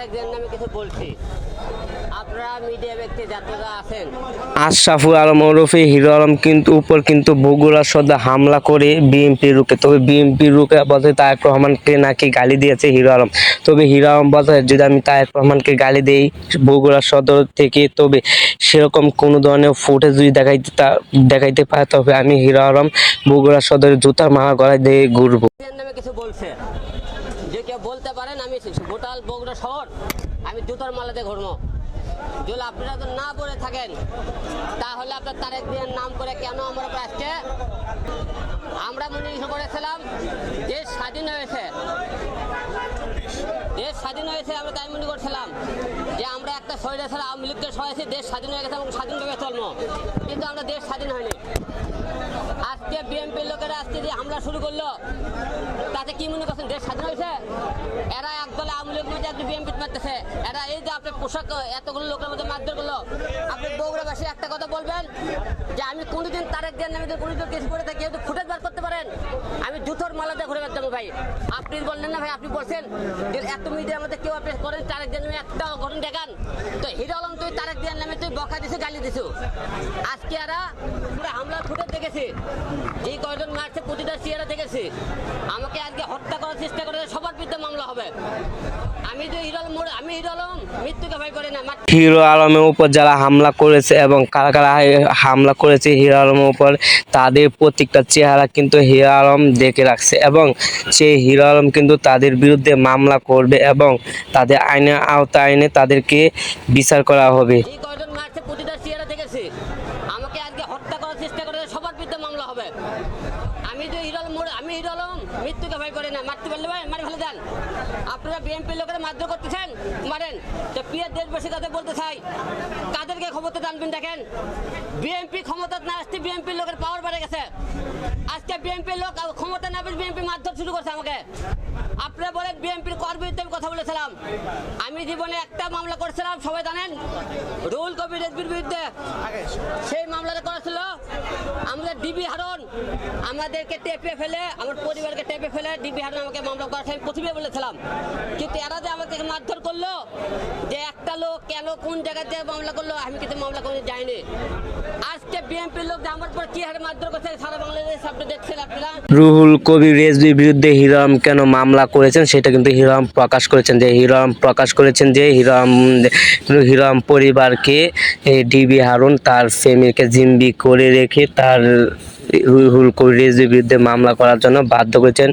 তারেকদের নামে কিছু বলছি। আপনারা মিডিয়া ব্যক্তি যাত্রীরা আছেন। আশরাফুল আলম ওরফে হিরো আলম কিন্তু উপর কিন্তু বগুড়া সদর হামলা করে বিএনপি রুকে তবে বিএনপি রুকে বলতে তারেক রহমানকে নাকি গালি দিয়েছে হিরো আলম। তবে হিরো আলম বলতে যদি আমি তারেক রহমানকে গালি দেই বগুড়া সদর থেকে তবে সেরকম কোনো ধরনের ফুটেজ যদি দেখাইতে দেখাইতে পারে তবে আমি হিরো আলম বগুড়া সদরে জুতার মালা গলায় দিয়ে ঘুরবো। কিছু বলছে যে কেউ বলতে পারেন আমি গোটাল বগুড়া শহর। আমি জুতার মালাতে ঘুরবো। যদি আপনারা তো না বলে থাকেন, তাহলে আপনার তারেক দিনের নাম করে কেন আমার আসছে? আমরা মনে করেছিলাম দেশ স্বাধীন হয়েছে। দেশ স্বাধীন হয়েছে, আমরা তাই মনে করছিলাম যে আমরা একটা শরীরে ছাড়া আওয়ামী লীগকে সহায়ছি দেশ স্বাধীন হয়ে গেছে এবং স্বাধীনভাবে চলবো। কিন্তু আমরা দেশ স্বাধীন হয়নি। আজকে বিএনপির লোকেরা আজকে যে হামলা শুরু করল। তাতে কি মনে করছেন? দেশ স্বাধীন হয়েছে? এরা একদলে আওয়ামী লীগ মধ্যে একদম বিএনপি মারতেছে। এরা এই যে আপনার পোশাক, এতগুলো লোকের মধ্যে মারধর করল, আপনি বগুড়াবাসী একটা কথা বলবেন? যে আমি কোনোদিন তারেক দেন আমি কোনোদিন কেস করে থাকি ফুটেজ বার করতে পারেন, আমি জুতোর মালাতে ঘুরে বেড়াতাম ভাই। আপনি বললেন না ভাই, আপনি বলছেন যে এত মিডিয়ার মধ্যে কেউ আপনি করেন, তারেক দেন নামে একটা ঘটনা দেখান। তো হিরো আলম, তুই তারেক দেন নামে তুই বকা দিছে, গালি দিছো। আজকে এরা পুরো হামলা ফুটে দেখেছি। যে কয়জন মারছে, প্রতিটা চেয়ারা দেখেছি। আমাকে আজকে হত্যা করার চেষ্টা করে সবার বিরুদ্ধে মামলা হবে আমি যে হিরো আলম মোড়- আমি হিরো আলমের উপর যারা হামলা করেছে এবং কারা কারা হামলা করেছে হিরো আলমের উপর তাদের প্রত্যেকটা চেহারা কিন্তু হিরো আলম দেখে রাখছে এবং সেই হিরো আলম কিন্তু তাদের বিরুদ্ধে মামলা করবে এবং তাদের আইনের আওতায় আইনে তাদেরকে বিচার করা হবে। যে কয়জন মারছে প্রতিটা চেয়ারা দেখেছি। আমাকে আজকে হত্যা করার চেষ্টা করে সবার বিরুদ্ধে মামলা হবে। আমি যে হিরো আলম আমি হিরো আলম মৃত্যুকে ভয় করি না মারতে পারলে ভাই মারি ফেলে দেন। আপনারা বিএনপির লোকেরা মারধর করতেছেন? মারেন। তো প্রিয় দেশবাসী তাদের বলতে চাই, কাদেরকে ক্ষমতা জানবেন দেখেন? বিএনপি ক্ষমতা না আসতে বিএনপির লোকের পাওয়ার বেড়ে গেছে। আজকে বিএনপির লোক ক্ষমতা না পেয়ে বিএনপি মারধর শুরু করছে আমাকে। আপনারা বলেন বিএনপির কর আমি কথা বলেছিলাম। আমি জীবনে একটা মামলা করেছিলাম, সবাই জানেন? রুল কবি রেজবির বিরুদ্ধে। সেই মামলাটা করেছিল আমাদের ডিবি হারন, আমাদেরকে টেপে ফেলে, আমার পরিবারকে টেপে ফেলে ডিবি হারন আমাকে মামলা করেছে। আমি প্রথমে বলেছিলাম কিন্তু এরা যে আমাকে মারধর করল, যে একটা লোক কেন কোন জায়গাতে মামলা করল, আমি কিন্তু মামলা করে যাইনি। আজকে বিএনপির লোক আমার পর কি হারে মারধর করছে, সারা বাংলাদেশ আপনি দেখছেন আপনারা। রুহুল কবির রেজবির বিরুদ্ধে হিরাম কেন মামলা করেছেন, সেটা কিন্তু হিরাম প্রকাশ করেছেন, যে হিরাম প্রকাশ করেছেন যে হিরাম হিরাম পরিবারকে ডিবি হারুন তার ফ্যামিলিকে জিম্বি করে রেখে তার রুহুল কবির রেজবির বিরুদ্ধে মামলা করার জন্য বাধ্য করেছেন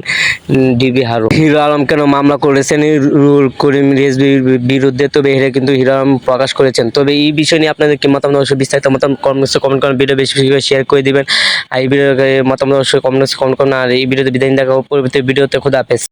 ডিবি হারু। হিরো আলম কেন মামলা করেছেন রুল করিম রেজবির বিরুদ্ধে? তবে হেরে কিন্তু হিরো আলম প্রকাশ করেছেন। তবে এই বিষয় নিয়ে আপনাদের কি মতামত? অবশ্যই বিস্তারিত মতামত কমেন্টস কমেন্ট করেন। ভিডিও বেশি বেশি করে শেয়ার করে দিবেন। আর এই ভিডিও মতামত অবশ্যই কমেন্টস কমেন্ট করুন। আর এই ভিডিওতে বিদায় দেখা পরবর্তী ভিডিওতে খুদা হাফেজ।